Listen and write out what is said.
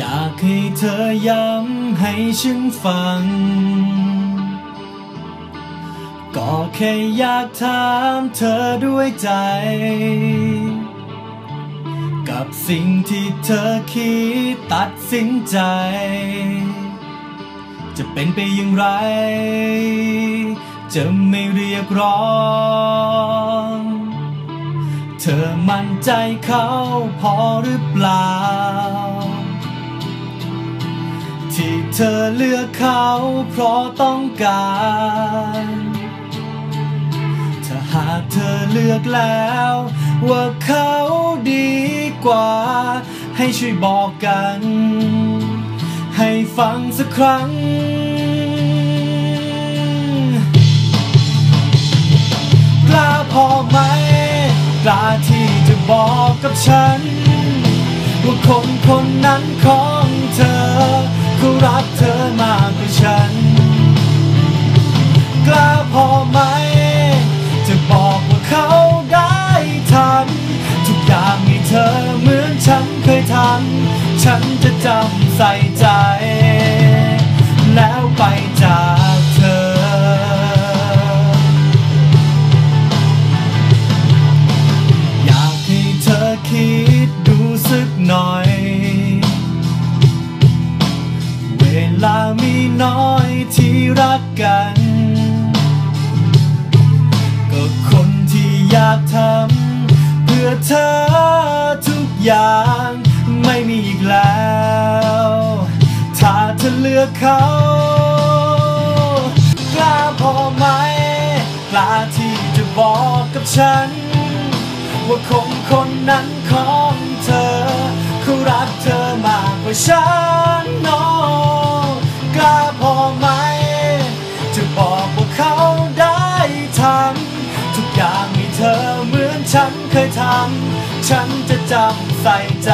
อยากให้เธอย้ำให้ฉันฟัง ก็แค่อยากถามเธอด้วยใจ กับสิ่งที่เธอคิดตัดสินใจ จะเป็นไปอย่างไร จะไม่เรียกร้องเธอมั่นใจเขาพอหรือเปล่า ที่เธอเลือกเขาเพราะต้องการ ถ้าหากเธอเลือกแล้ว ว่าเขาดีกว่า ให้ช่วยบอกกัน ให้ฟังสักครั้งกล้าพอไหมกล้าที่จะบอกกับฉัน ว่าคนคนนั้นขอ อยางให้เธอเหมือนฉันเคยทำ ฉันจะจำใส่ใจ แล้วไปจากเธอ อยากให้เธอคิดดูสักหน่อย เวลามีน้อยที่รักกัน ก็คนที่อยากทำเพื่อ เธอทุกอย่างไม่มีอีกแล้ว ถ้าเธอเลือกเขากล้าพอไหมกล้าที่จะบอกกับฉัน ว่าคนคนนั้นของเธอเขารักเธอมากกว่าฉันน้องกล้าพอไหม จะบอกว่าเขาได้ทำทุกอย่าง ทำฉันจะจำใส่ใจ